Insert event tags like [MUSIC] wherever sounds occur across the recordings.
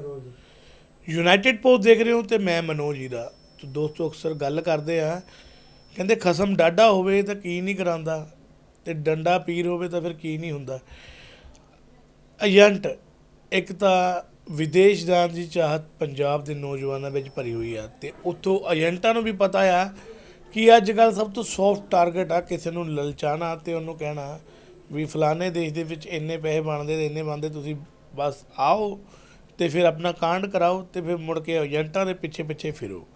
ਕਰੋ ਜੀ। United post ਦੇਖ ਰਹੇ ਹੋ ਤੇ ਮੈਂ ਮਨੋਜ ਜੀ ਦਾ। ਤੇ ਦੋਸਤੋ ਅਕਸਰ ਗੱਲ ਕਰਦੇ ਆ, ਕਹਿੰਦੇ ਖਸਮ ਡਾਡਾ ਹੋਵੇ ਤਾਂ ਕੀ ਨਹੀਂ ਕਰਾਂਦਾ, ਤੇ ਡੰਡਾ ਪੀਰ ਹੋਵੇ ਤਾਂ ਫਿਰ ਕੀ ਨਹੀਂ ਹੁੰਦਾ। ਏਜੰਟ, ਇੱਕ ਤਾਂ ਵਿਦੇਸ਼ ਜਾਣ ਦੀ ਚਾਹਤ ਪੰਜਾਬ ਦੇ ਨੌਜਵਾਨਾਂ ਵਿੱਚ ਭਰੀ ਹੋਈ ਆ, ਤੇ ਉੱਥੋਂ ਏਜੰਟਾਂ ਨੂੰ ਵੀ ਪਤਾ ਆ ਕਿ ਅੱਜ ਕੱਲ ਸਭ ਤੋਂ ਸੌਫਟ ਟਾਰਗੇਟ ਆ ਕਿਸੇ ਨੂੰ ਲਲਚਾਣਾ ਤੇ ਉਹਨੂੰ ਕਹਿਣਾ ਵੀ ਫਲਾਣੇ ਦੇਸ਼ ਦੇ ਵਿੱਚ ਇੰਨੇ ਪੈਸੇ ਬਣਦੇ ਤੇ ਇੰਨੇ ਬਣਦੇ ਤੁਸੀਂ ਬਸ ਆਓ। ਤੇ ਫਿਰ ਆਪਣਾ ਕਾਂਡ ਕਰਾਓ ਤੇ ਫਿਰ ਮੁੜ ਕੇ ਏਜੰਟਾਂ ਦੇ ਪਿੱਛੇ ਪਿੱਛੇ ਫਿਰੋ।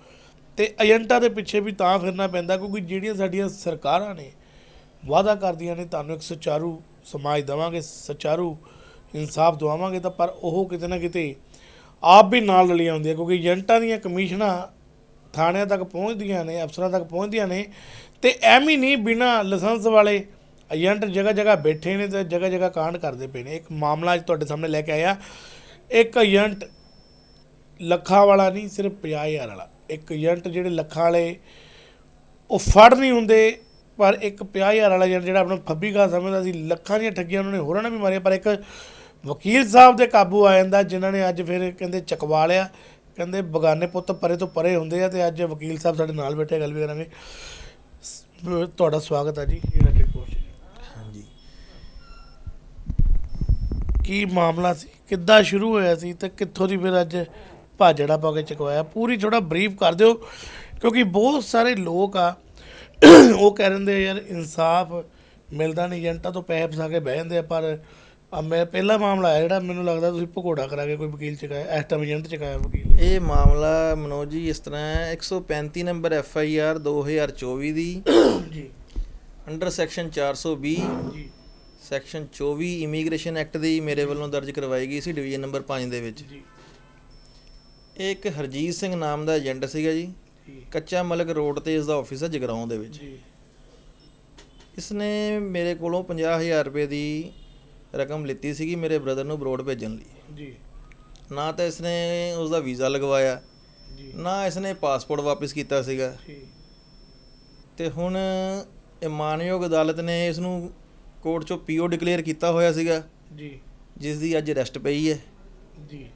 ਤੇ ਏਜੰਟਾਂ ਦੇ ਪਿੱਛੇ ਵੀ ਤਾਂ ਫਿਰਨਾ ਪੈਂਦਾ ਕਿਉਂਕਿ ਜਿਹੜੀਆਂ ਸਾਡੀਆਂ ਸਰਕਾਰਾਂ ਨੇ ਵਾਅਦਾ ਕਰਦੀਆਂ ਨੇ, ਤੁਹਾਨੂੰ ਇੱਕ ਸੁਚਾਰੂ ਸਮਾਜ ਦੇਵਾਂਗੇ, ਸੁਚਾਰੂ ਇਨਸਾਫ ਦਵਾਵਾਂਗੇ ਤਾਂ ਪਰ ਉਹ ਕਿਤੇ ਨਾ ਕਿਤੇ ਆਪ ਵੀ ਨਾਲ ਰਲੀਆਂ ਹੁੰਦੀਆਂ ਕਿਉਂਕਿ ਏਜੰਟਾਂ ਦੀਆਂ ਕਮਿਸ਼ਨਾਂ ਥਾਣਿਆਂ ਤੱਕ ਪਹੁੰਚਦੀਆਂ ਨੇ, ਅਫਸਰਾਂ ਤੱਕ ਪਹੁੰਚਦੀਆਂ ਨੇ ਤੇ ਐਵੇਂ ਹੀ ਨਹੀਂ ਬਿਨਾ ਲਾਇਸੈਂਸ ਵਾਲੇ ਏਜੰਟ ਜਗ੍ਹਾ ਜਗ੍ਹਾ ਬੈਠੇ ਨੇ ਤੇ ਜਗ੍ਹਾ ਜਗ੍ਹਾ ਕਾਂਡ ਕਰਦੇ ਪਏ ਨੇ। ਇੱਕ ਮਾਮਲਾ ਅੱਜ ਤੁਹਾਡੇ ਸਾਹਮਣੇ ਲੈ ਕੇ ਆਇਆ। ਇੱਕ ਏਜੰਟ ਲੱਖਾਂ ਵਾਲਾ ਨਹੀਂ, ਸਿਰਫ 50000 ਵਾਲਾ। ਇੱਕ ਏਜੰਟ ਜਿਹੜੇ ਲੱਖਾਂ ਵਾਲੇ, ਉਹ ਫੜ ਨਹੀਂ ਹੁੰਦੇ, ਪਰ ਇੱਕ 50000 ਵਾਲਾ ਏਜੰਟ ਜਿਹੜਾ ਆਪਣਾ ਫੱਬੀ ਕਾ ਸਮਝਦਾ ਸੀ, ਲੱਖਾਂ ਦੀਆਂ ਠੱਗੀਆਂ ਉਹਨਾਂ ਨੇ ਹੋਰਾਂ ਨੇ ਵੀ ਮਾਰੀਆਂ, ਪਰ ਇੱਕ ਵਕੀਲ ਸਾਹਿਬ ਦੇ ਕਾਬੂ ਆ ਜਾਂਦਾ, ਜਿਨ੍ਹਾਂ ਨੇ ਅੱਜ ਫਿਰ ਕਹਿੰਦੇ ਚਕਵਾ ਲਿਆ। ਕਹਿੰਦੇ ਬਗਾਨੇ ਪੁੱਤ ਪਰੇ ਤੋਂ ਪਰੇ ਹੁੰਦੇ ਆ ਤੇ ਅੱਜ ਵਕੀਲ ਸਾਹਿਬ ਸਾਡੇ ਨਾਲ ਬੈਠੇ ਗੱਲ ਵੀ ਕਰਾਂਗੇ। ਤੁਹਾਡਾ ਸਵਾਗਤ ਹੈ ਜੀ ਯੂਨਾਈਟਿਡ ਪੋਸਟ ਹਾਂਜੀ ਕੀ ਮਾਮਲਾ ਸੀ? ਕਿੱਦਾਂ ਸ਼ੁਰੂ ਹੋਇਆ ਸੀ ਤੇ ਕਿੱਥੋਂ ਦੀ ਫਿਰ ਅੱਜ ਭਾਜੜਾ ਪਾ ਕੇ ਚਕਵਾਇਆ? ਪੂਰੀ ਥੋੜਾ ਬਰੀਫ ਕਰ ਦਿਓ ਕਿਉਂਕਿ ਬਹੁਤ ਸਾਰੇ ਲੋਕ ਆ ਉਹ ਕਹਿ ਰਹਿੰਦੇ ਯਾਰ ਇਨਸਾਫ ਮਿਲਦਾ ਨਹੀਂ ਏਜੰਟਾਂ ਤੋਂ ਪੈਸੇ ਫਸਾ ਕੇ ਬਹਿ ਜਾਂਦੇ ਆ। ਪਰ ਆ ਮੈਂ ਪਹਿਲਾ ਮਾਮਲਾ ਆਇਆ ਜਿਹੜਾ ਮੈਨੂੰ ਲੱਗਦਾ ਤੁਸੀਂ ਭਗੋੜਾ ਕਰਾ ਕੇ ਕੋਈ ਵਕੀਲ ਚਕਾਇਆ ਇਸ ਟਾਈਮ ਏਜੰਟ ਚਕਾਇਆ ਵਕੀਲ। ਇਹ ਮਾਮਲਾ ਮਨੋਜ ਜੀ ਇਸ ਤਰ੍ਹਾਂ ਹੈ 135 ਨੰਬਰ ਐਫ ਆਈ ਆਰ 2024 ਦੀ ਜੀ। ਅੰਡਰ ਸੈਕਸ਼ਨ 420 ਜੀ। ਸੈਕਸ਼ਨ 24 ਇਮੀਗ੍ਰੇਸ਼ਨ ਐਕਟ ਦੀ ਮੇਰੇ ਵੱਲੋਂ ਦਰਜ ਕਰਵਾਈ ਗਈ ਸੀ ਡਿਵੀਜ਼ਨ ਨੰਬਰ 5 ਦੇ ਵਿੱਚ। ਜੀ। ਇਹ ਇੱਕ ਹਰਜੀਤ ਸਿੰਘ ਨਾਮ ਦਾ ਏਜੰਟ ਸੀਗਾ ਜੀ। ਕੱਚਾ ਮਲਕ ਰੋਡ ਤੇ ਇਸ ਦਾ ਆਫਿਸ ਹੈ ਜਗਰਾਉਂ ਦੇ ਵਿੱਚ। ਜੀ। ਇਸਨੇ ਮੇਰੇ ਕੋਲੋਂ 50000 ਰੁਪਏ ਦੀ ਰਕਮ ਲਿੱਤੀ ਸੀਗੀ ਮੇਰੇ ਬ੍ਰਦਰ ਨੂੰ ਬਰੋਡ ਭੇਜਣ ਲਈ। ਜੀ। ਨਾ ਤਾਂ ਇਸਨੇ ਉਸ ਦਾ ਵੀਜ਼ਾ ਲਗਵਾਇਆ ਜੀ। ਨਾ ਇਸਨੇ ਪਾਸਪੋਰਟ ਵਾਪਸ ਕੀਤਾ ਸੀਗਾ। ਜੀ ਤੇ ਹੁਣ ਇਹ ਮਾਨਯੋਗ ਅਦਾਲਤ ਨੇ ਇਸ ਨੂੰ ਕੋਰਟ ਚੋਂ ਪੀਓ ਡਿਕਲੇਅਰ ਕੀਤਾ ਹੋਇਆ ਸੀਗਾ। ਜੀ। ਜਿਸ ਦੀ ਅੱਜ ਅਰੈਸਟ ਪਈ ਹੈ। ਜੀ।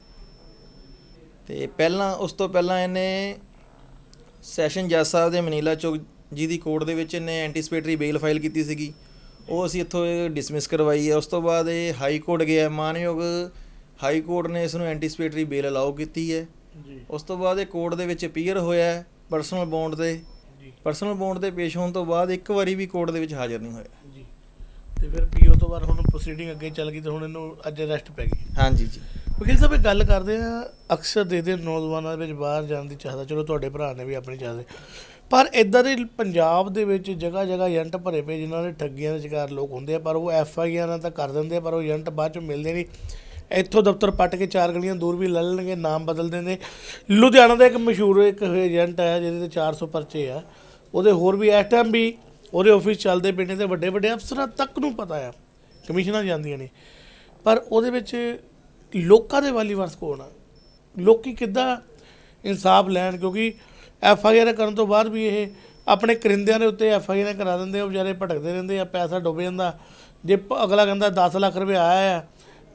ਤੇ ਪਹਿਲਾਂ ਉਸ ਤੋਂ ਪਹਿਲਾਂ ਇਹਨੇ ਸੈਸ਼ਨ ਜੱਜ ਸਾਹਿਬ ਦੇ ਮਨੀਲਾ ਚੌਕ ਜੀ ਦੀ ਕੋਰਟ ਦੇ ਵਿੱਚ ਇਹਨੇ ਐਂਟੀਸਪੇਟਰੀ ਬੇਲ ਫਾਈਲ ਕੀਤੀ ਸੀਗੀ। ਉਹ ਅਸੀਂ ਇੱਥੋਂ ਡਿਸਮਿਸ ਕਰਵਾਈ ਹੈ। ਉਸ ਤੋਂ ਬਾਅਦ ਇਹ ਹਾਈ ਕੋਰਟ ਗਿਆ। ਮਾਨਯੋਗ ਹਾਈ ਕੋਰਟ ਨੇ ਇਸ ਨੂੰ ਐਂਟੀਸਪੇਟਰੀ ਬੇਲ ਅਲਾਉ ਕੀਤੀ ਹੈ। ਜੀ। ਉਸ ਤੋਂ ਬਾਅਦ ਇਹ ਕੋਰਟ ਦੇ ਵਿੱਚ ਅਪੀਅਰ ਹੋਇਆ ਪਰਸਨਲ ਬੌਂਡ ਤੇ। ਜੀ। ਪਰਸਨਲ ਬੌਂਡ ਤੇ ਪੇਸ਼ ਹੋਣ ਤੋਂ ਬਾਅਦ ਇੱਕ ਵਾਰੀ ਵੀ ਕੋਰਟ ਦੇ ਵਿੱਚ ਹਾਜ਼ਰ ਨਹੀਂ ਹੋਇਆ। ਜੀ। ਤੇ ਫਿਰ ਪੀਓ ਤੋਂ ਬਾਅਦ ਹੁਣ ਪ੍ਰੋਸੀਡਿੰਗ ਅੱਗੇ ਚੱਲ ਗਈ ਤੇ ਹੁਣ ਇਹਨੂੰ ਅੱਜ ਅਰੈਸਟ ਪੈ ਗਈ। ਹਾਂਜੀ ਜੀ। ਵਕੀਲ ਸਾਹਿਬ ਇਹ ਗੱਲ ਕਰਦੇ ਆ ਅਕਸਰ ਦੇਖਦੇ ਨੌਜਵਾਨਾਂ ਦੇ ਵਿੱਚ ਬਾਹਰ ਜਾਣ ਦੀ ਚਾਹਤਾ ਚਲੋ ਤੁਹਾਡੇ ਭਰਾ ਨੇ ਵੀ ਆਪਣੀ ਚਾਹਦੇ ਪਰ ਇਦਾਂ ਦੇ ਪੰਜਾਬ ਦੇ ਵਿੱਚ ਜਗ੍ਹਾ ਜਗ੍ਹਾ ਏਜੰਟ ਭਰੇ ਪਏ ਜਿਨ੍ਹਾਂ ਦੇ ਠੱਗੀਆਂ ਦੇ ਸ਼ਿਕਾਰ ਲੋਕ ਹੁੰਦੇ ਆ ਪਰ ਉਹ ਐਫ ਆਈ ਆਰ ਨਾਲ ਤਾਂ ਕਰ ਦਿੰਦੇ ਆ ਪਰ ਉਹ ਏਜੰਟ ਬਾਅਦ ਚ ਮਿਲਦੇ ਨਹੀਂ। ਇੱਥੋਂ ਦਫ਼ਤਰ ਪੱਟ ਕੇ ਚਾਰ ਗਲੀਆਂ ਦੂਰ ਵੀ ਲੈ ਲੈਣਗੇ ਨਾਮ ਬਦਲ ਦਿੰਦੇ। ਲੁਧਿਆਣਾ ਦਾ ਇੱਕ ਮਸ਼ਹੂਰ ਇੱਕ ਏਜੰਟ ਹੈ ਜਿਹਦੇ ਤੇ 400 ਪਰਚੇ ਆ। ਉਹਦੇ ਹੋਰ ਵੀ ਇਸ ਟਾਈਮ ਵੀ ਉਹਦੇ ਆਫਿਸ ਚੱਲਦੇ ਪਏ ਨੇ ਤੇ ਵੱਡੇ ਵੱਡੇ ਅਫਸਰਾਂ ਤੱਕ ਨੂੰ ਪਤਾ ਆ ਕਮਿਸ਼ਨਾਂ ਜਾਂਦੀਆਂ ਨੇ। ਪਰ ਉਹਦੇ ਵਿੱਚ ਲੋਕਾਂ ਦੇ ਵਾਲੀ ਵਰਸ ਕੋਣ ਆ? ਲੋਕੀ ਕਿੱਦਾਂ ਇਨਸਾਫ ਲੈਣ? ਕਿਉਂਕਿ ਐਫ ਆਈ ਆਰ ਕਰਨ ਤੋਂ ਬਾਅਦ ਵੀ ਇਹ ਆਪਣੇ ਕਰਿੰਦਿਆਂ ਦੇ ਉੱਤੇ ਐਫ ਆਈ ਆਰ ਕਰਾ ਦਿੰਦੇ ਆ ਉਹ ਵਿਚਾਰੇ ਭਟਕਦੇ ਰਹਿੰਦੇ ਆ ਪੈਸਾ ਡੁੱਬ ਜਾਂਦਾ। ਜੇ ਅਗਲਾ ਕਹਿੰਦਾ 10 ਲੱਖ ਰੁਪਏ ਆਇਆ ਆ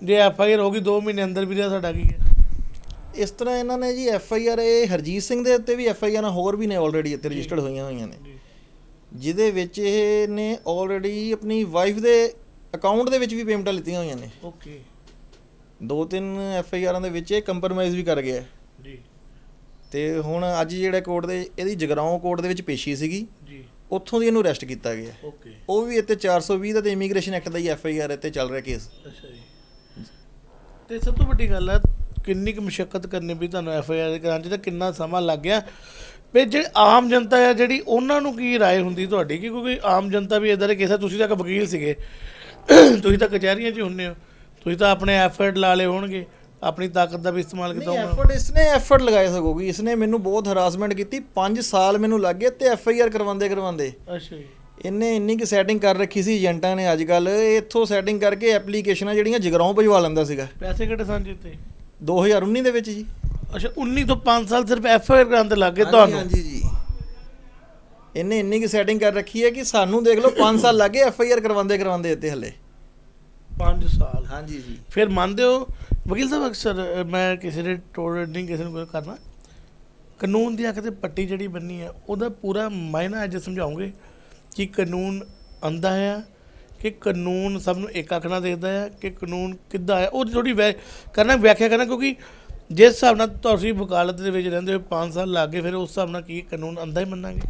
ਜੇ ਐਫ ਆਈ ਆਰ ਹੋ ਗਈ 2 ਮਹੀਨੇ ਅੰਦਰ ਵੀ ਰਿਹਾ ਸਾਡਾ ਕੀ ਹੈ ਇਸ ਤਰ੍ਹਾਂ ਇਹਨਾਂ ਨੇ ਜੀ ਐਫ ਆਈ ਆਰ ਇਹ ਹਰਜੀਤ ਸਿੰਘ ਦੇ ਉੱਤੇ ਵੀ ਐਫ ਆਈ ਆਰ ਹੋਰ ਵੀ ਨੇ ਆਲਰੇਡੀ ਇੱਥੇ ਰਜਿਸਟਰਡ ਹੋਈਆਂ ਹੋਈਆਂ ਨੇ। ਜਿਹਦੇ ਵਿੱਚ ਇਹ ਨੇ ਆਲਰੇਡੀ ਆਪਣੀ ਵਾਈਫ ਦੇ ਅਕਾਊਂਟ ਦੇ ਵਿੱਚ ਵੀ ਪੇਮੈਂਟਾਂ ਲਿੱਤੀਆਂ ਹੋਈਆਂ ਨੇ। ਓਕੇ ਦੋ ਤਿੰਨ ਐਫ ਆਈ ਆਰਾਂ ਦੇ ਵਿੱਚ ਇਹ ਕੰਪਰਮਾਈਜ਼ ਵੀ ਕਰ ਗਿਆ। ਜੀ। ਤੇ ਹੁਣ ਅੱਜ ਜਿਹੜਾ ਕੋਰਟ ਦੇ ਇਹਦੀ ਜਗਰਾਉਂ ਕੋਰਟ ਦੇ ਵਿੱਚ ਪੇਸ਼ੀ ਸੀਗੀ। ਜੀ। ਉੱਥੋਂ ਦੀ ਇਹਨੂੰ ਅਰੈਸਟ ਕੀਤਾ ਗਿਆ। ਓਕੇ ਉਹ ਵੀ ਇੱਥੇ 420 ਦਾ ਤੇ ਇਮੀਗ੍ਰੇਸ਼ਨ ਐਕਟ ਦਾ ਹੀ ਐਫ ਆਈ ਆਰ ਇੱਥੇ ਚੱਲ ਰਿਹਾ ਕੇਸ ਅੱਛਾ ਜੀ। ਤੇ ਸਭ ਤੋਂ ਵੱਡੀ ਗੱਲ ਹੈ ਕਿੰਨੀ ਕੁ ਮੁਸ਼ਕਲ ਕਰਨੀ ਵੀ ਤੁਹਾਨੂੰ ਐਫ ਆਈ ਆਰ ਕਰਾਂ ਚ ਤੇ ਕਿੰਨਾ ਸਮਾਂ ਲੱਗ ਗਿਆ? ਵੀ ਜਿਹੜੇ ਆਮ ਜਨਤਾ ਹੈ ਜਿਹੜੀ ਉਹਨਾਂ ਨੂੰ ਕੀ ਰਾਏ ਹੁੰਦੀ ਤੁਹਾਡੀ? ਕਿ ਕਿਉਂਕਿ ਆਮ ਜਨਤਾ ਵੀ ਇਦਾਂ ਦੇ ਕੇਸ ਤੁਸੀਂ ਤਾਂ ਇੱਕ ਵਕੀਲ ਸੀਗੇ। ਤੁਸੀਂ ਤਾਂ ਕਚਹਿਰੀਆਂ 'ਚ ਹੀ ਹੁੰਦੇ ਹੋ। ਤੁਸੀਂ ਤਾਂ ਆਪਣੇ ਐਫਰਟ ਲਾ ਲਏ ਹੋਣਗੇ। ਆਪਣੀ ਤਾਕਤ ਦਾ ਵੀ ਇਸਤੇਮਾਲ ਕੀਤਾ ਹੋਣਾ। ਐਫਰਟ ਇਸਨੇ ਐਫਰਟ ਲਗਾਇਆ ਸਗੋਗੀ ਇਸਨੇ ਮੈਨੂੰ ਬਹੁਤ ਹਰਾਸਮੈਂਟ ਕੀਤੀ। 5 ਸਾਲ ਮੈਨੂੰ ਲੱਗ ਗਏ ਤੇ ਐਫ ਆਈ ਆਰ ਕਰਵਾਉਂਦੇ ਕਰਵਾਉਂਦੇ। ਅੱਛਾ ਜੀ। ਇਹਨੇ ਇੰਨੀ ਕਿ ਸੈਟਿੰਗ ਕਰ ਰੱਖੀ ਸੀ ਏਜੰਟਾਂ ਨੇ ਅੱਜ ਕੱਲ ਇੱਥੋਂ ਸੈਟਿੰਗ ਕਰਕੇ ਐਪਲੀਕੇਸ਼ਨਾਂ ਜਿਹੜੀਆਂ ਜਗਰਾਉਂ ਭਜਵਾ ਲੈਂਦਾ ਸੀਗਾ। ਪੈਸੇ ਕਿਹੜੇ ਸਨ ਜਿੱਤੇ 2019 ਦੇ ਵਿੱਚ ਜੀ। ਅੱਛਾ 19 ਤੋਂ 5 ਸਾਲ ਸਿਰਫ ਐਫ ਆਈ ਆਰ ਕਰਾਂ ਤੇ ਲੱਗ ਗਏ ਤੁਹਾਨੂੰ? ਹਾਂਜੀ ਜੀ। ਇਹਨੇ ਇੰਨੀ ਕਿ ਸੈਟਿੰਗ ਕਰ ਰੱਖੀ ਹੈ ਕਿ ਸਾਨੂੰ ਦੇਖ ਲਓ 5 ਸਾਲ ਲੱਗੇ ਐਫ ਆਈ ਆਰ ਕਰਵਾਉਂਦੇ ਕਰਵਾਉਂਦੇ ਇੱਥੇ ਹਲੇ। 5 ਸਾਲ। ਹਾਂਜੀ ਜੀ। ਫਿਰ ਮੰਨਦੇ ਹੋ ਵਕੀਲ ਸਾਹਿਬ ਅਕਸਰ ਮੈਂ ਕਿਸੇ ਦੇ ਟੋੜ ਨਹੀਂ ਕਿਸੇ ਨੂੰ ਕੋਈ ਕਰਨਾ ਕਾਨੂੰਨ ਦੀ ਅੱਖ ਤੇ ਪੱਟੀ ਜਿਹੜੀ ਬੰਨੀ ਹੈ ਉਹਦਾ ਪੂਰਾ ਮਾਇਨਾ ਅੱਜ ਸਮਝਾਉਂਗੇ ਕਿ ਕਾਨੂੰਨ ਅੰਦਾ ਹੈ ਕਿ ਕਾਨੂੰਨ ਸਭ ਨੂੰ ਇੱਕ ਅੱਖ ਨਾਲ ਦੇਖਦਾ ਹੈ ਕਿ ਕਾਨੂੰਨ ਕਿੱਦਾਂ ਹੈ ਉਹ ਥੋੜੀ ਕਰਨਾ ਵਿਆਖਿਆ ਕਰਨਾ ਕਿਉਂਕਿ ਜਿਸ ਹਿਸਾਬ ਨਾਲ ਤੁਸੀਂ ਵਕਾਲਤ ਦੇ ਵਿੱਚ ਰਹਿੰਦੇ ਹੋ 5 ਸਾਲ ਲੱਗੇ ਫਿਰ ਉਸ ਹਿਸਾਬ ਨਾਲ ਕੀ ਕਾਨੂੰਨ ਅੰਦਾ ਹੀ ਮੰਨਾਂਗੇ?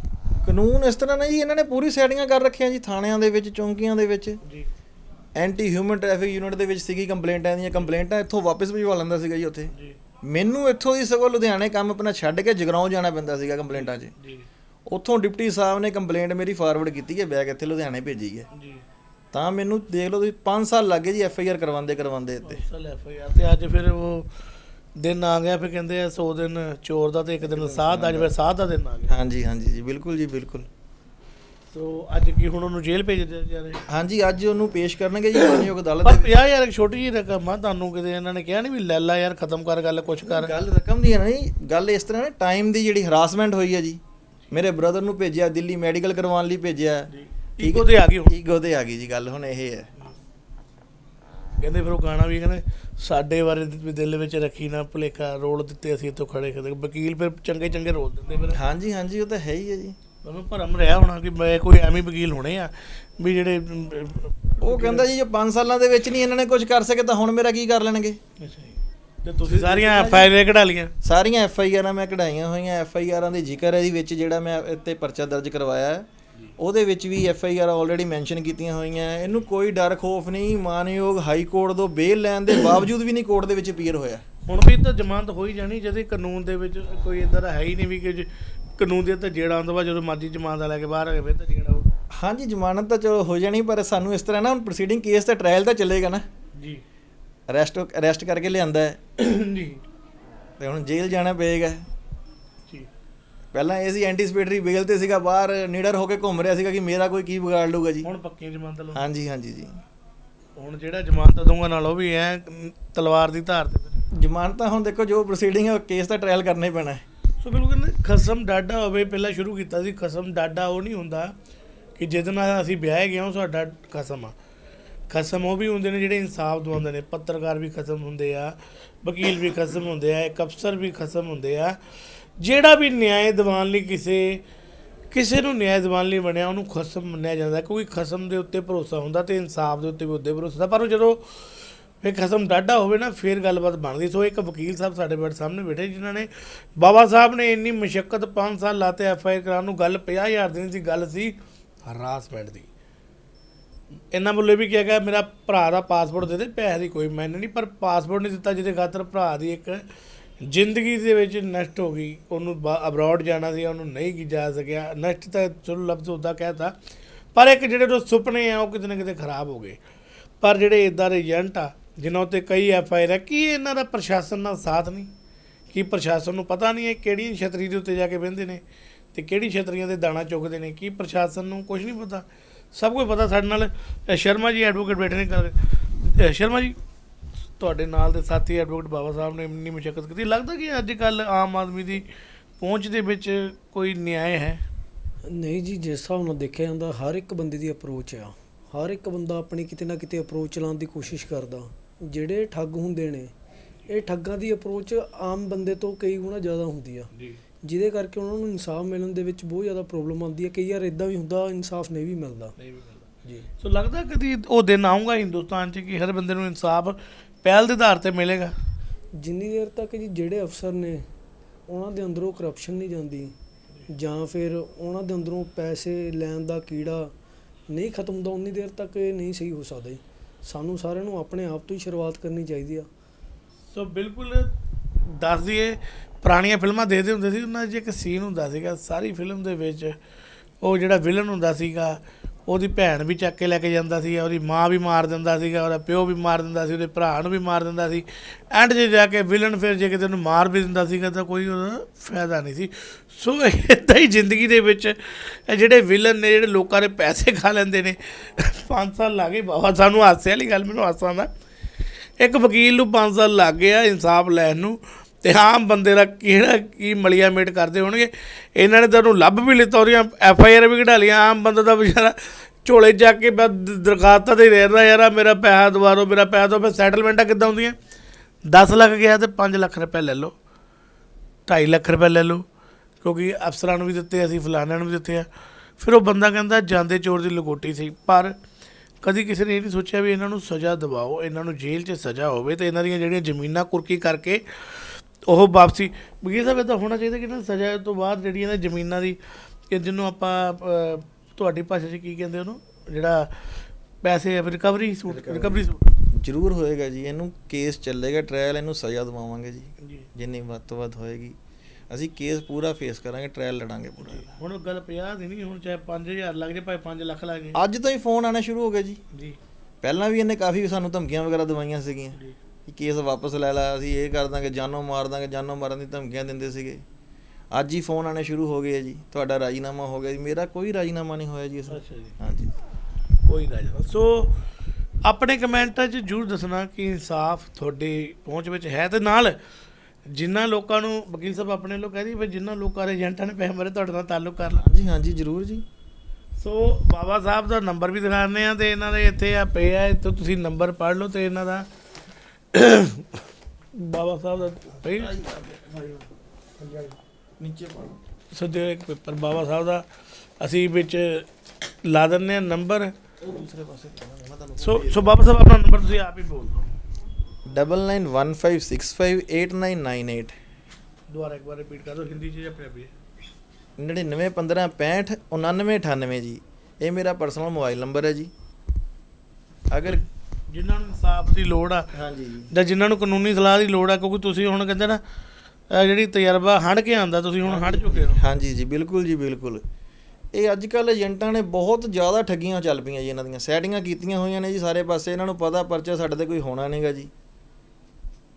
ਕਾਨੂੰਨ ਇਸ ਤਰ੍ਹਾਂ ਨਾ ਜੀ ਇਹਨਾਂ ਨੇ ਪੂਰੀ ਸੈਟਿੰਗਾਂ ਕਰ ਰੱਖੀਆਂ ਜੀ ਥਾਣਿਆਂ ਦੇ ਵਿੱਚ ਚੌਂਕੀਆਂ ਦੇ ਵਿੱਚ। ਜੀ। ਐਂਟੀ ਹਿਊਮਨ ਟ੍ਰੈਫਿਕ ਯੂਨਿਟ ਦੇ ਵਿੱਚ ਸੀਗੀ ਕੰਪਲੇਂਟਾਂ ਦੀਆਂ ਕੰਪਲੇਂਟਾਂ ਇੱਥੋਂ ਵਾਪਸ ਭਿਜਵਾ ਲੈਂਦਾ ਸੀਗਾ ਜੀ ਉੱਥੇ। ਜੀ। ਮੈਨੂੰ ਇੱਥੋਂ ਦੀ ਸਗੋਂ ਲੁਧਿਆਣੇ ਕੰਮ ਆਪਣਾ ਛੱਡ ਕੇ ਜਗਰਾਉਂ ਜਾਣਾ ਪੈਂਦਾ ਸੀਗਾ ਕੰਪਲੇਂਟਾਂ 'ਚ। ਜੀ। ਉੱਥੋਂ ਡਿਪਟੀ ਸਾਹਿਬ ਨੇ ਕੰਪਲੇਂਟ ਮੇਰੀ ਫਾਰਵਰਡ ਕੀਤੀ ਹੈ ਬੈਗ ਇੱਥੇ ਲੁਧਿਆਣੇ ਭੇਜੀ ਹੈ। ਜੀ। ਤਾਂ ਮੈਨੂੰ ਦੇਖ ਲਓ ਤੁਸੀਂ 5 ਸਾਲ ਲੱਗੇ ਜੀ ਐਫ ਆਈ ਆਰ ਕਰਵਾਉਂਦੇ ਕਰਵਾਉਂਦੇ ਇੱਥੇ ਐਫ ਆਈ ਆਰ ਤੇ ਅੱਜ ਫਿਰ ਉਹ ਦਿਨ ਆ ਗਿਆ ਫਿਰ ਕਹਿੰਦੇ ਆ 100 ਦਿਨ ਚੋਰ ਦਾ ਤੇ ਇੱਕ ਦਿਨ ਸਾਧ ਦਾ ਫਿਰ ਸਾਧ ਦਾ ਦਿਨ ਆ ਗਿਆ। ਹਾਂਜੀ ਹਾਂਜੀ ਜੀ ਬਿਲਕੁਲ ਜੀ ਬਿਲਕੁਲ। ਸੋ ਅੱਜ ਕੀ ਹੁਣ ਉਹਨੂੰ ਜੇਲ੍ਹ ਭੇਜ ਦਿੱਤਾ ਜਾ ਰਿਹਾ? ਹਾਂਜੀ ਅੱਜ ਉਹਨੂੰ ਪੇਸ਼ ਕਰਨਗੇ ਜੀ ਮਾਨਯੋਗ ਅਦਾਲਤ ਪਰ ਦੇ 50 ਯਾਰ ਇੱਕ ਛੋਟੀ ਜਿਹੀ ਰਕਮ ਆ ਤੁਹਾਨੂੰ ਕਿਤੇ ਇਹਨਾਂ ਨੇ ਕਿਹਾ ਨਹੀਂ ਵੀ ਲੈ ਲਾ ਯਾਰ ਖਤਮ ਕਰ ਗੱਲ ਕੁਛ ਕਰ। ਗੱਲ ਰਕਮ ਦੀ ਹੈ ਨਾ ਜੀ ਗੱਲ ਇਸ ਤਰ੍ਹਾਂ ਹੈ ਟਾਈਮ ਦੀ ਜਿਹੜੀ ਹਰਾਸਮੈਂਟ ਹੋਈ ਹੈ ਜੀ ਮੇਰੇ ਬ੍ਰਦਰ ਨੂੰ ਭੇਜਿਆ ਦਿੱਲੀ ਮੈਡੀਕਲ ਕਰਵਾਉਣ ਲਈ ਭੇਜਿਆ। ਠੀਕ ਤੇ ਆ ਗਈ ਹੁਣ। ਠੀਕ ਉਹਦੇ ਆ ਗਈ ਜੀ ਗੱਲ ਹੁਣ ਇਹ ਹੈ। ਕਹਿੰਦੇ ਫਿਰ ਉਹ ਗਾਣਾ ਵੀ ਕਹਿੰਦੇ ਸਾਡੇ ਬਾਰੇ ਵੀ ਦਿਲ ਵਿੱਚ ਰੱਖੀ ਨਾ ਭੁਲੇਖਾ ਰੋਲ ਦਿੱਤੇ ਅਸੀਂ ਇੱਥੋਂ ਖੜੇ ਖੜੇ। ਵਕੀਲ ਫਿਰ ਚੰਗੇ ਚੰਗੇ ਰੋਲ ਦਿੰਦੇ ਫਿਰ। ਹਾਂਜੀ ਹਾਂਜੀ ਉਹ ਤਾਂ ਹੈ ਹੀ ਹੈ ਜੀ। ਮੈਨੂੰ ਭਰਮ ਰਿਹਾ ਹੋਣਾ ਕਿ ਮੈਂ ਕੋਈ ਐਵੇਂ ਵਕੀਲ ਹੋਣੇ ਆ ਵੀ ਜਿਹੜੇ ਉਹ ਕਹਿੰਦਾ ਜੀ ਜੇ 5 ਸਾਲਾਂ ਦੇ ਵਿੱਚ ਨਹੀਂ ਇਹਨਾਂ ਨੇ ਕੁਝ ਕਰ ਸਕੇ ਤਾਂ ਹੁਣ ਮੇਰਾ ਕੀ ਕਰ ਲੈਣਗੇ? ਅੱਛਾ ਜੀ। ਤੇ ਤੁਸੀਂ ਸਾਰੀਆਂ ਐਫ ਆਈ ਆਰ ਕਢਾ ਲੀਆਂ ਸਾਰੀਆਂ ਐਫ ਆਈ ਆਰਾਂ ਮੈਂ ਕਢਾਈਆਂ ਹੋਈਆਂ ਐਫ ਆਈ ਆਰਾਂ ਦੇ ਜ਼ਿਕਰ ਹੈ ਜੀ ਵਿੱਚ ਜਿਹੜਾ ਮੈਂ ਇੱਥੇ ਪਰਚਾ ਦਰਜ ਕਰਵਾਇਆ ਹੈ। ਉਹਦੇ ਵਿੱਚ ਵੀ F I R already mention ਕੀਤੀਆਂ ਹੋਈਆਂ। ਇਹਨੂੰ ਕੋਈ ਡਰ ਖੋਫ ਨਹੀਂ ਮਾਨਯੋਗ ਹਾਈ ਕੋਰਟ ਤੋਂ ਬੇਲ ਲੈਣ ਦੇ ਬਾਵਜੂਦ ਵੀ ਨਹੀਂ ਕੋਰਟ ਦੇ ਵਿੱਚ ਅਪੀਅਰ ਹੋਇਆ। ਹੁਣ ਵੀ ਤਾਂ ਜ਼ਮਾਨਤ ਹੋ ਹੀ ਜਾਣੀ ਜਦੇ ਕਾਨੂੰਨ ਦੇ ਵਿੱਚ ਕੋਈ ਇਦਾਂ ਦਾ ਹੈ ਹੀ ਨਹੀਂ ਵੀ ਕਿ ਕਾਨੂੰਨ ਦੇ ਤਾਂ ਜਿਹੜਾ ਆਉਂਦਾ ਵਾ ਜਦੋਂ ਮਰਜ਼ੀ ਜ਼ਮਾਨਤ ਲੈ ਕੇ ਬਾਹਰ ਆ ਗਏ ਫਿਰ ਤਾਂ ਜਿਹੜਾ ਹਾਂਜੀ ਜ਼ਮਾਨਤ ਤਾਂ ਚਲੋ ਹੋ ਜਾਣੀ ਪਰ ਸਾਨੂੰ ਇਸ ਤਰ੍ਹਾਂ ਨਾ ਹੁਣ ਪ੍ਰੋਸੀਡਿੰਗ ਕੇਸ ਤੇ ਟ੍ਰਾਇਲ ਤਾਂ ਚੱਲੇਗਾ ਨਾ। ਜੀ। ਅਰੈਸਟ ਅਰੈਸਟ ਕਰਕੇ ਲਿਆਂਦਾ ਹੈ ਜੀ। ਤੇ ਹੁਣ ਜੇਲ੍ਹ ਜਾਣਾ ਪਏਗਾ। ਪਹਿਲਾਂ ਇਹ ਸੀ ਐਂਟੀਸਪੇਟਰੀ ਬੇਲ ਤੇ ਸੀਗਾ ਬਾਹਰ ਨਿਡਰ ਹੋ ਕੇ ਘੁੰਮ ਰਿਹਾ ਸੀਗਾ ਕਿ ਮੇਰਾ ਕੋਈ ਕੀ ਵਿਗਾੜ ਲੂਗਾ ਜੀ। ਹੁਣ ਪੱਕੀ ਜ਼ਮਾਨਤ ਲਓ ਹਾਂਜੀ ਹਾਂਜੀ ਜੀ। ਹੁਣ ਜਿਹੜਾ ਜ਼ਮਾਨਤ ਦਊਗਾ ਨਾਲ ਉਹ ਵੀ ਐ ਤਲਵਾਰ ਦੀ ਧਾਰ ਤੇ ਜ਼ਮਾਨਤਾਂ ਹੁਣ ਦੇਖੋ ਜੋ ਪ੍ਰੋਸੀਡਿੰਗ ਹੈ ਕੇਸ ਤਾਂ ਟ੍ਰਾਇਲ ਕਰਨਾ ਹੀ ਪੈਣਾ ਹੈ। ਸੋ ਬਿਲਕੁਲ ਕਹਿੰਦੇ ਖਸਮ ਡਾਡਾ ਹੋਵੇ ਪਹਿਲਾਂ ਸ਼ੁਰੂ ਕੀਤਾ ਸੀ ਖਸਮ ਡਾਡਾ ਉਹ ਨਹੀਂ ਹੁੰਦਾ ਕਿ ਜਿਹਦੇ ਨਾਲ ਅਸੀਂ ਵਿਆਹੇ ਗਏ ਹਾਂ ਸਾਡਾ ਖਸਮ ਆ। ਖਸਮ ਉਹ ਵੀ ਹੁੰਦੇ ਨੇ ਜਿਹੜੇ ਇਨਸਾਫ ਦਵਾਉਂਦੇ ਨੇ। ਪੱਤਰਕਾਰ ਵੀ ਖਸਮ ਹੁੰਦੇ ਆ ਵਕੀਲ ਵੀ ਖਸਮ ਹੁੰਦੇ ਆ ਇੱਕ ਅਫਸਰ ਵੀ ਖਸਮ ਹੁੰਦੇ ਆ। ਜਿਹੜਾ ਵੀ ਨਿਆਂ ਦਿਵਾਉਣ ਲਈ ਕਿਸੇ ਕਿਸੇ ਨੂੰ ਨਿਆਂ ਦਿਵਾਉਣ ਲਈ ਬਣਿਆ, ਉਹਨੂੰ ਖਸਮ ਮੰਨਿਆ ਜਾਂਦਾ ਕਿਉਂਕਿ ਖਸਮ ਦੇ ਉੱਤੇ ਭਰੋਸਾ ਹੁੰਦਾ ਤੇ ਇਨਸਾਫ ਦੇ ਉੱਤੇ ਵੀ ਉਹਦੇ ਭਰੋਸਾ ਹੁੰਦਾ। ਪਰ ਉਹ ਜਦੋਂ ਫਿਰ ਖਸਮ ਡਾਢਾ ਹੋਵੇ ਨਾ, ਫਿਰ ਗੱਲਬਾਤ ਬਣਦੀ। ਸੋ ਇੱਕ ਵਕੀਲ ਸਾਹਿਬ ਸਾਡੇ ਬੈਠ ਸਾਹਮਣੇ ਬੈਠੇ ਜਿਨ੍ਹਾਂ ਨੇ ਬਾਬਾ ਸਾਹਿਬ ਨੇ ਇੰਨੀ ਮੁਸ਼ਕਲ 5 ਸਾਲ ਲਾਤੇ ਐਫ ਆਈ ਆਰ ਕਰਾਉਣ ਨੂੰ, ਗੱਲ 50000 ਦੀ ਨਹੀਂ ਸੀ ਗੱਲ ਸੀ ਹਰਾਸਮੈਂਟ ਦੀ ਇਹਨਾਂ ਵੱਲੋਂ ਵੀ ਕਿਹਾ ਗਿਆ, ਮੇਰਾ ਭਰਾ ਦਾ ਪਾਸਪੋਰਟ ਦੇ ਦੇ, ਪੈਸੇ ਦੀ ਕੋਈ ਮੈਨ ਨਹੀਂ, ਪਰ ਪਾਸਪੋਰਟ ਨਹੀਂ ਦਿੱਤਾ, ਜਿਹਦੇ ਖਾਤਰ ਭਰਾ ਦੀ ਇੱਕ ਜ਼ਿੰਦਗੀ ਦੇ ਵਿੱਚ ਨਸ਼ਟ ਹੋ ਗਈ, ਉਹਨੂੰ ਅਬਰੋਡ ਜਾਣਾ ਸੀ, ਉਹਨੂੰ ਨਹੀਂ ਕੀ ਜਾ ਸਕਿਆ। ਨਸ਼ਟ ਤਾਂ ਚਲੋ ਲਫ਼ਜ਼ ਉਹਦਾ ਕਹਿਤਾ, ਪਰ ਇੱਕ ਜਿਹੜੇ ਉਹ ਸੁਪਨੇ ਆ, ਉਹ ਕਿਤੇ ਨਾ ਕਿਤੇ ਖਰਾਬ ਹੋ ਗਏ। ਪਰ ਜਿਹੜੇ ਇਦਾਂ ਦੇ ਏਜੰਟ ਆ, ਜਿਨ੍ਹਾਂ ਉੱਤੇ ਕਈ ਐਫ ਆਈ ਆਰ ਕੀ ਇਹਨਾਂ ਦਾ ਪ੍ਰਸ਼ਾਸਨ ਨਾਲ ਸਾਥ ਨਹੀਂ? ਕੀ ਪ੍ਰਸ਼ਾਸਨ ਨੂੰ ਪਤਾ ਨਹੀਂ ਹੈ ਕਿਹੜੀ ਛਤਰੀ ਦੇ ਉੱਤੇ ਜਾ ਕੇ ਬਹਿੰਦੇ ਨੇ ਤੇ ਕਿਹੜੀ ਛਤਰੀਆਂ ਦੇ ਦਾਣਾ ਚੁੱਕਦੇ ਨੇ? ਕੀ ਪ੍ਰਸ਼ਾਸਨ ਨੂੰ ਕੁਝ ਨਹੀਂ ਪਤਾ? ਸਭ ਕੁਝ ਪਤਾ ਸਾਡੇ ਨਾਲ ਸ਼ਰਮਾ ਜੀ ਐਡਵੋਕੇਟ ਬੈਠੇ ਨੇ ਕਰ ਸ਼ਰਮਾ ਜੀ ਤੁਹਾਡੇ ਨਾਲ ਦੇ ਸਾਥੀ ਐਡਵੋਕੇਟ ਬਾਬਾ ਸਾਹਿਬ ਨੇ ਇੰਨੀ ਮੁਸ਼ਕਲ ਕੀਤੀ। ਲੱਗਦਾ ਕਿ ਅੱਜ ਕੱਲ ਆਮ ਆਦਮੀ ਦੀ ਪਹੁੰਚ ਦੇ ਵਿੱਚ ਕੋਈ ਨਿਆਂ ਹੈ? ਨਹੀਂ ਜੀ ਜਿਸ ਹਿਸਾਬ ਨਾਲ ਦੇਖਿਆ ਜਾਂਦਾ ਹਰ ਇੱਕ ਬੰਦੇ ਦੀ ਅਪਰੋਚ ਆ। ਹਰ ਇੱਕ ਬੰਦਾ ਆਪਣੀ ਕਿਤੇ ਨਾ ਕਿਤੇ ਅਪਰੋਚ ਚਲਾਉਣ ਦੀ ਕੋਸ਼ਿਸ਼ ਕਰਦਾ। ਜਿਹੜੇ ਠੱਗ ਹੁੰਦੇ ਨੇ ਇਹ ਠੱਗਾਂ ਦੀ ਅਪਰੋਚ ਆਮ ਬੰਦੇ ਤੋਂ ਕਈ ਗੁਣਾ ਜ਼ਿਆਦਾ ਹੁੰਦੀ ਆ। ਜੀ। ਜਿਹਦੇ ਕਰਕੇ ਉਹਨਾਂ ਨੂੰ ਇਨਸਾਫ ਮਿਲਣ ਦੇ ਵਿੱਚ ਬਹੁਤ ਜ਼ਿਆਦਾ ਪ੍ਰੋਬਲਮ ਆਉਂਦੀ ਹੈ ਕਈ ਵਾਰ ਇਦਾਂ ਵੀ ਹੁੰਦਾ ਇਨਸਾਫ ਨਹੀਂ ਵੀ ਮਿਲਦਾ। ਨਹੀਂ ਵੀ ਮਿਲਦਾ। ਜੀ। ਸੋ ਲੱਗਦਾ ਕਦੀ ਉਹ ਦਿਨ ਆਊਗਾ ਹਿੰਦੁਸਤਾਨ 'ਚ ਕਿ ਹਰ ਬੰਦੇ ਨੂੰ ਇਨਸਾਫ ਪਹਿਲ ਦੇ ਆਧਾਰ ਤੇ ਮਿਲੇਗਾ। ਜਿੰਨੀ ਦੇਰ ਤੱਕ ਜੀ ਜਿਹੜੇ ਅਫਸਰ ਨੇ ਉਹਨਾਂ ਦੇ ਅੰਦਰੋਂ ਕਰਪਸ਼ਨ ਨਹੀਂ ਜਾਂਦੀ ਜਾਂ ਫਿਰ ਉਹਨਾਂ ਦੇ ਅੰਦਰੋਂ ਪੈਸੇ ਲੈਣ ਦਾ ਕੀੜਾ ਨਹੀਂ ਖਤਮ ਹੁੰਦਾ ਉਨੀ ਦੇਰ ਤੱਕ ਇਹ ਨਹੀਂ ਸਹੀ ਹੋ ਸਕਦਾ। ਜੀ ਸਾਨੂੰ ਸਾਰਿਆਂ ਨੂੰ ਆਪਣੇ ਆਪ ਤੋਂ ਹੀ ਸ਼ੁਰੂਆਤ ਕਰਨੀ ਚਾਹੀਦੀ ਆ। ਸੋ ਬਿਲਕੁਲ ਦੱਸ ਦਈਏ ਪੁਰਾਣੀਆਂ ਫਿਲਮਾਂ ਦੇਖਦੇ ਹੁੰਦੇ ਸੀ ਉਹਨਾਂ 'ਚ ਇੱਕ ਸੀਨ ਹੁੰਦਾ ਸੀਗਾ ਸਾਰੀ ਫਿਲਮ ਦੇ ਵਿੱਚ ਉਹ ਜਿਹੜਾ ਵਿਲਨ ਹੁੰਦਾ ਸੀਗਾ ਉਹਦੀ ਭੈਣ ਵੀ ਚੱਕ ਕੇ ਲੈ ਕੇ ਜਾਂਦਾ ਸੀ ਉਹਦੀ ਮਾਂ ਵੀ ਮਾਰ ਦਿੰਦਾ ਸੀਗਾ, ਉਹਦਾ ਪਿਓ ਵੀ ਮਾਰ ਦਿੰਦਾ ਸੀ, ਉਹਦੇ ਭਰਾ ਨੂੰ ਵੀ ਮਾਰ ਦਿੰਦਾ ਸੀ। ਐਂਡ ਜੇ ਜਾ ਕੇ ਵਿਲਨ ਫਿਰ ਜੇ ਕਿਤੇ ਉਹਨੂੰ ਮਾਰ ਵੀ ਦਿੰਦਾ ਸੀਗਾ ਤਾਂ ਕੋਈ ਉਹਦਾ ਫਾਇਦਾ ਨਹੀਂ ਸੀ। ਸੋ ਇਦਾਂ ਹੀ ਜ਼ਿੰਦਗੀ ਦੇ ਵਿੱਚ ਜਿਹੜੇ ਵਿਲਨ ਨੇ, ਜਿਹੜੇ ਲੋਕਾਂ ਦੇ ਪੈਸੇ ਖਾ ਲੈਂਦੇ ਨੇ 5 ਸਾਲ ਲੱਗੇ ਬਾਬਾ, ਸਾਨੂੰ ਹਾਸੇ ਵਾਲੀ ਗੱਲ, ਮੈਨੂੰ ਹਾਸਾ ਆਉਂਦਾ। ਇੱਕ ਵਕੀਲ ਨੂੰ 5 ਸਾਲ ਲੱਗ ਗਿਆ ਇਨਸਾਫ ਲੈਣ ਨੂੰ। ਤੇ ਆਮ ਬੰਦੇ ਦਾ ਕਿਹੜਾ ਕੀ ਮਲੀਆ ਮੇਟ ਕਰਦੇ ਹੋਣਗੇ। ਇਹਨਾਂ ਨੇ ਤੁਹਾਨੂੰ ਲੱਭ ਵੀ ਲਿੱਤਾ, ਉਹਦੀਆਂ ਐਫ ਆਈ ਆਰ ਵੀ ਕਢਾ ਲਈਆਂ। ਆਮ ਬੰਦਾ ਦਾ ਵਿਚਾਰਾ ਝੋਲੇ ਜਾ ਕੇ ਬਸ ਦਰਖਾਸਤਾਂ ਤੇ ਰਹਿ ਰਿਹਾ ਯਾਰ ਮੇਰਾ ਪੈਸਾ ਦਵਾਰੋ, ਮੇਰਾ ਪੈਸਾ ਦੋ ਫਿਰ ਸੈਟਲਮੈਂਟਾਂ ਕਿੱਦਾਂ ਹੁੰਦੀਆਂ? 10 ਲੱਖ ਗਿਆ ਤੇ 5 ਲੱਖ ਰੁਪਏ ਲੈ ਲਓ। 2.5 ਲੱਖ ਰੁਪਏ ਲੈ ਲਓ, ਕਿਉਂਕਿ ਅਫਸਰਾਂ ਨੂੰ ਵੀ ਦਿੱਤੇ ਅਸੀਂ ਫਲਾਣਿਆਂ ਨੂੰ ਵੀ ਦਿੱਤੇ ਆ। ਫਿਰ ਉਹ ਬੰਦਾ ਕਹਿੰਦਾ, ਜਾਂਦੇ ਚੋਰ ਦੀ ਲਗੋਟੀ ਸੀ। ਪਰ ਕਦੀ ਕਿਸੇ ਨੇ ਇਹ ਨਹੀਂ ਸੋਚਿਆ ਵੀ ਇਹਨਾਂ ਨੂੰ ਸਜ਼ਾ ਦਿਵਾਓ, ਇਹਨਾਂ ਨੂੰ ਜੇਲ੍ਹ 'ਚ ਸਜ਼ਾ ਹੋਵੇ ਤੇ ਇਹਨਾਂ ਦੀਆਂ ਜਿਹੜੀਆਂ ਜ਼ਮੀਨਾਂ ਕੁਰਕੀ ਕਰਕੇ ਉਹ ਵਾਪਸੀ। ਬਗੀਰ ਸਾਹਿਬ ਇਹ ਤਾਂ ਹੋਣਾ ਚਾਹੀਦਾ ਕਿ ਨਾ ਸਜ਼ਾ ਤੋਂ ਬਾਅਦ ਜਿਹੜੀ ਇਹਨਾਂ ਜ਼ਮੀਨਾਂ ਦੀ ਕਿ ਜਿਹਨੂੰ ਆਪਾਂ ਤੁਹਾਡੀ ਭਾਸ਼ਾ 'ਚ ਕੀ ਕਹਿੰਦੇ ਉਹਨੂੰ? ਜਿਹੜਾ ਪੈਸੇ ਰਿਕਵਰੀ ਸੂਟ ਰਿਕਵਰੀ ਸੂਟ ਜ਼ਰੂਰ ਹੋਏਗਾ ਜੀ ਇਹਨੂੰ ਕੇਸ ਚੱਲੇਗਾ ਟ੍ਰਾਇਲ ਇਹਨੂੰ ਸਜ਼ਾ ਦਿਵਾਵਾਂਗੇ ਜੀ। ਜੀ। ਜਿੰਨੀ ਵੱਧ ਤੋਂ ਵੱਧ ਹੋਏਗੀ। ਅਸੀਂ ਕੇਸ ਪੂਰਾ ਫੇਸ ਕਰਾਂਗੇ ਟ੍ਰਾਇਲ ਲੜਾਂਗੇ ਪੂਰਾ। ਹੁਣ ਗੱਲ 50 ਦੀ ਨਹੀਂ ਹੁਣ ਚਾਹੇ 5000 ਲੱਗ ਜਾਏ ਭਾਵੇਂ 5 ਲੱਖ ਲੱਗ ਜਾਏ ਅੱਜ ਤੋਂ ਹੀ ਫੋਨ ਆਣਾ ਸ਼ੁਰੂ ਹੋ ਗਏ ਜੀ। ਜੀ। ਪਹਿਲਾਂ ਵੀ ਇਹਨੇ ਕਾਫੀ ਸਾਨੂੰ ਧਮਕੀਆਂ ਵਗੈਰਾ ਦਵਾਈਆਂ ਸੀਗੀਆਂ। ਜੀ। ਕਿ ਕੇਸ ਵਾਪਸ ਲੈ ਲੈ ਅਸੀਂ ਇਹ ਕਰ ਦਾਂਗੇ ਜਾਨੋਂ ਮਾਰ ਦਾਂਗੇ ਜਾਨੋਂ ਮਾਰਨ ਦੀ ਧਮਕੀਆਂ ਦਿੰਦੇ ਸੀਗੇ। ਅੱਜ ਹੀ ਫੋਨ ਆਣੇ ਸ਼ੁਰੂ ਹੋ ਗਏ ਜੀ। ਤੁਹਾਡਾ ਰਾਜੀਨਾਮਾ ਹੋ ਗਿਆ ਜੀ। ਮੇਰਾ ਕੋਈ ਰਾਜੀਨਾਮਾ ਨਹੀਂ ਹੋਇਆ ਜੀ ਇਸ ਅੱਛਾ ਜੀ। ਹਾਂਜੀ। ਕੋਈ ਨਹੀਂ ਸੋ ਆਪਣੇ ਕਮੈਂਟਾਂ 'ਚ ਜਰੂਰ ਦੱਸਣਾ ਕਿ ਇਨਸਾਫ ਤੁਹਾਡੀ ਪਹੁੰਚ ਵਿੱਚ ਹੈ ਤੇ ਨਾਲ ਜਿਨ੍ਹਾਂ ਲੋਕਾਂ ਨੂੰ ਵਕੀਲ ਸਾਹਿਬ ਆਪਣੇ ਲੋਕ ਕਹਿੰਦੀ ਵੀ ਜਿਨ੍ਹਾਂ ਲੋਕਾਂ ਦੇ ਏਜੰਟਾਂ ਨੇ ਪੈਸੇ ਮਰੇ ਤੁਹਾਡੇ ਨਾਲ ਤਾਲੁਕ ਕਰ ਲਾ। ਹਾਂਜੀ ਹਾਂਜੀ ਜ਼ਰੂਰ ਜੀ। ਸੋ ਬਾਬਾ ਸਾਹਿਬ ਦਾ ਨੰਬਰ ਵੀ ਦਿਖਾਉਂਦੇ ਆ ਤੇ ਇਹਨਾਂ ਦੇ ਇੱਥੇ ਆ ਪਏ ਆ ਇੱਥੇ ਤੁਸੀਂ ਨੰਬਰ ਪੜ੍ਹ ਲਓ ਤੇ ਇਹਨਾਂ ਦਾ ਬਾਬਾ ਸਾਹਿਬ ਦਾ ਪਈ ਨੀਚੇ ਸਦੇ ਇੱਕ ਪੇਪਰ ਬਾਬਾ ਸਾਹਿਬ ਦਾ। ਅਸੀਂ ਵਿੱਚ ਲਾ ਦਿੰਦੇ ਆ ਨੰਬਰ। ਉਹ ਦੂਸਰੇ ਪਾਸੇ ਮੈਂ ਤੁਹਾਨੂੰ ਸੋ ਸੋ ਬਾਬਾ ਸਾਹਿਬ ਆਪਣਾ ਨੰਬਰ ਤੁਸੀਂ ਆਪ ਹੀ ਬੋਲ ਦਿਓ। 9915658998 ਦੁਬਾਰਾ ਇੱਕ ਵਾਰ ਰਿਪੀਟ ਕਰ ਦਿਓ ਹਿੰਦੀ 'ਚ ਜਾਂ ਪੰਜਾਬੀ 'ਚ? 9915659998 ਜੀ। ਇਹ ਮੇਰਾ ਪਰਸਨਲ ਮੋਬਾਈਲ ਨੰਬਰ ਹੈ ਜੀ। ਅਗਰ ਜਿਨ੍ਹਾਂ ਨੂੰ ਇਨਸਾਫ ਦੀ ਲੋੜ ਆ ਹਾਂਜੀ। ਜੀ ਜਿਨ੍ਹਾਂ ਨੂੰ ਕਾਨੂੰਨੀ ਸਲਾਹ ਦੀ ਲੋੜ ਆ ਕਿਉਂਕਿ ਤੁਸੀਂ ਹੁਣ ਕਹਿੰਦੇ ਨਾ ਜਿਹੜੀ ਤਜਰਬਾ ਹੰਡ ਕੇ ਆਂਦਾ ਤੁਸੀਂ ਹੁਣ ਹੰਡ ਚੁੱਕੇ ਹੋ। ਹਾਂਜੀ ਜੀ ਬਿਲਕੁਲ ਜੀ ਬਿਲਕੁਲ। ਇਹ ਅੱਜ ਕੱਲ ਏਜੰਟਾਂ ਨੇ ਬਹੁਤ ਜ਼ਿਆਦਾ ਠੱਗੀਆਂ ਚੱਲ ਪਈਆਂ ਜੀ ਇਹਨਾਂ ਦੀਆਂ। ਸੈਟਿੰਗਾਂ ਕੀਤੀਆਂ ਹੋਈਆਂ ਨੇ ਜੀ ਸਾਰੇ ਪਾਸੇ ਇਹਨਾਂ ਨੂੰ ਪਤਾ ਪਰਚਾ ਸਾਡੇ ਤੇ ਕੋਈ ਹੋਣਾ ਨਹੀਂਗਾ ਜੀ।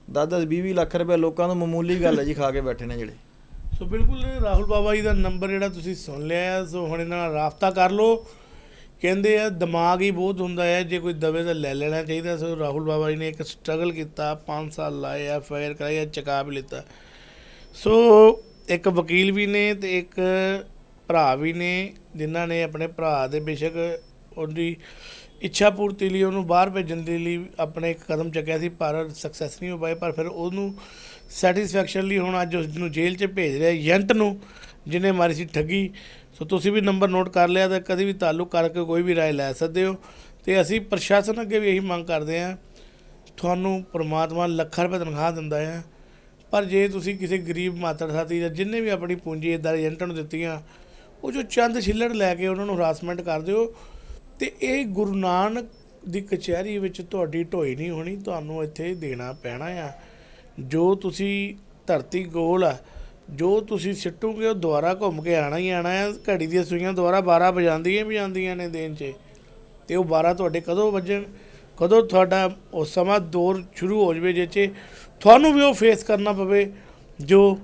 10-10 20 ਲੱਖ ਰੁਪਏ ਲੋਕਾਂ ਨੂੰ ਮਾਮੂਲੀ ਗੱਲ ਹੈ ਜੀ ਖਾ ਕੇ ਬੈਠੇ ਨੇ ਜਿਹੜੇ। ਸੋ ਬਿਲਕੁਲ ਰਾਹੁਲ ਬਾਬਾ ਜੀ ਦਾ ਨੰਬਰ ਜਿਹੜਾ ਤੁਸੀਂ ਸੁਣ ਲਿਆ ਸੋ ਹੁਣ ਇਹਨਾਂ ਨਾਲ ਰਾਬਤਾ ਕਰ ਲਓ। ਕਹਿੰਦੇ ਆ, ਦਿਮਾਗ ਹੀ ਬਹੁਤ ਹੁੰਦਾ ਹੈ, ਜੇ ਕੋਈ ਦਵੇ ਤਾਂ ਲੈ ਲੈਣਾ ਚਾਹੀਦਾ। ਸੋ ਰਾਹੁਲ ਬਾਬਾ ਜੀ ਨੇ ਇੱਕ ਸਟਰਗਲ ਕੀਤਾ 5 ਸਾਲ ਲਾਏ ਆ ਫਾਇਰ ਕਰਾਇਆ ਚਕਾ ਵੀ ਲਿੱਤਾ। ਸੋ ਇੱਕ ਵਕੀਲ ਵੀ ਨੇ ਤੇ ਇੱਕ ਭਰਾ ਵੀ ਨੇ, ਜਿਨ੍ਹਾਂ ਨੇ ਆਪਣੇ ਭਰਾ ਦੇ ਬੇਸ਼ੱਕ ਉਹਦੀ ਇੱਛਾ ਪੂਰਤੀ ਲਈ, ਉਹਨੂੰ ਬਾਹਰ ਭੇਜਣ ਦੇ ਲਈ ਆਪਣੇ ਇੱਕ ਕਦਮ ਚੱਕਿਆ ਸੀ, ਪਰ ਸਕਸੈਸ ਨਹੀਂ ਹੋ ਪਾਏ। ਪਰ ਫਿਰ ਉਹਨੂੰ ਸੈਟੀਸਫੈਕਸ਼ਨ ਲਈ ਹੁਣ ਅੱਜ ਉਸ ਨੂੰ ਜੇਲ੍ਹ 'ਚ ਭੇਜ ਰਿਹਾ ਏਜੰਟ ਨੂੰ, ਜਿਹਨੇ ਮਾਰੀ ਸੀ ਠੱਗੀ। ਸੋ ਤੁਸੀਂ ਵੀ ਨੰਬਰ ਨੋਟ ਕਰ ਲਿਆ ਤਾਂ ਕਦੇ ਵੀ ਤਾਲੁਕ ਕਰਕੇ ਕੋਈ ਵੀ ਰਾਏ ਲੈ ਸਕਦੇ ਹੋ। ਤੇ ਅਸੀਂ ਪ੍ਰਸ਼ਾਸਨ ਅੱਗੇ ਵੀ ਇਹੀ ਮੰਗ ਕਰਦੇ ਹਾਂ। ਤੁਹਾਨੂੰ ਪ੍ਰਮਾਤਮਾ ਲੱਖਾਂ ਰੁਪਏ ਤਨਖਾਹ ਦਿੰਦਾ ਹੈ। ਪਰ ਜੇ ਤੁਸੀਂ ਕਿਸੇ ਗਰੀਬ ਮਾਤੜ ਸਾਥੀ ਜਾਂ ਜਿੰਨੇ ਵੀ ਆਪਣੀ ਪੂੰਜੀ ਇਦਾਂ ਏਜੰਟਾਂ ਨੂੰ ਦਿੱਤੀਆਂ, ਉਹ ਜੋ ਚੰਦ ਛਿੱਲੜ ਲੈ ਕੇ ਉਹਨਾਂ ਨੂੰ ਹਰਾਸਮੈਂਟ ਕਰਦੇ ਹੋ ਤੇ ਇਹ ਗੁਰੂ ਨਾਨਕ ਦੀ ਕਚਹਿਰੀ ਵਿੱਚ ਤੁਹਾਡੀ ਢੋਈ ਨਹੀਂ ਹੋਣੀ, ਤੁਹਾਨੂੰ ਇੱਥੇ ਦੇਣਾ ਪੈਣਾ ਆ। ਜੋ ਤੁਸੀਂ ਧਰਤੀ ਗੋਲ ਆ ਜੋ ਤੁਸੀਂ ਸਿੱਟੋਗੇ ਉਹ ਦੁਬਾਰਾ ਘੁੰਮ ਕੇ ਆਣਾ ਹੀ ਆਣਾ ਹੈ। ਘੜੀ ਦੀਆਂ ਸੂਈਆਂ ਦੁਬਾਰਾ 12 ਵਜਾਉਂਦੀਆਂ ਵੀ ਜਾਂਦੀਆਂ ਨੇ ਦਿਨ 'ਚ। ਤੇ ਉਹ 12 ਤੁਹਾਡੇ ਕਦੋਂ ਵੱਜਣ? ਕਦੋਂ ਤੁਹਾਡਾ ਉਹ ਸਮਾਂ ਦੌਰ ਸ਼ੁਰੂ ਹੋ ਜਵੇ ਜਿਹ ਤੁਹਾਨੂੰ ਵੀ ਉਹ ਫੇਸ ਕਰਨਾ ਪਵੇ, ਜੋ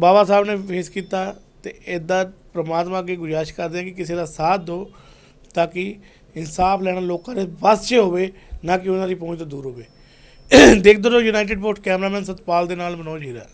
ਬਾਬਾ ਸਾਹਿਬ ਨੇ ਫੇਸ ਕੀਤਾ ਤੇ ਇਦਾਂ ਪ੍ਰਮਾਤਮਾ ਅੱਗੇ ਗੁਜ਼ਾਰਿਸ਼ ਕਰਦੇ ਹਾਂ ਕਿ ਕਿਸੇ ਦਾ ਸਾਥ ਦਿਓ ਤਾਂ ਕਿ ਇਨਸਾਫ ਲੈਣਾ ਲੋਕਾਂ ਦੇ ਵੱਸ 'ਚ ਹੋਵੇ, ਨਾ ਕਿ ਉਹਨਾਂ ਦੀ ਪਹੁੰਚ ਤੋਂ ਦੂਰ ਹੋਵੇ। [COUGHS] ਦੇਖਦੇ ਰਹੋ ਯੂਨਾਈਟਿਡ ਪੋਸਟ ਕੈਮਰਾਮੈਨ ਸਤਪਾਲ ਦੇ ਨਾਲ ਮਨੋਜ ਹੀਰਾ।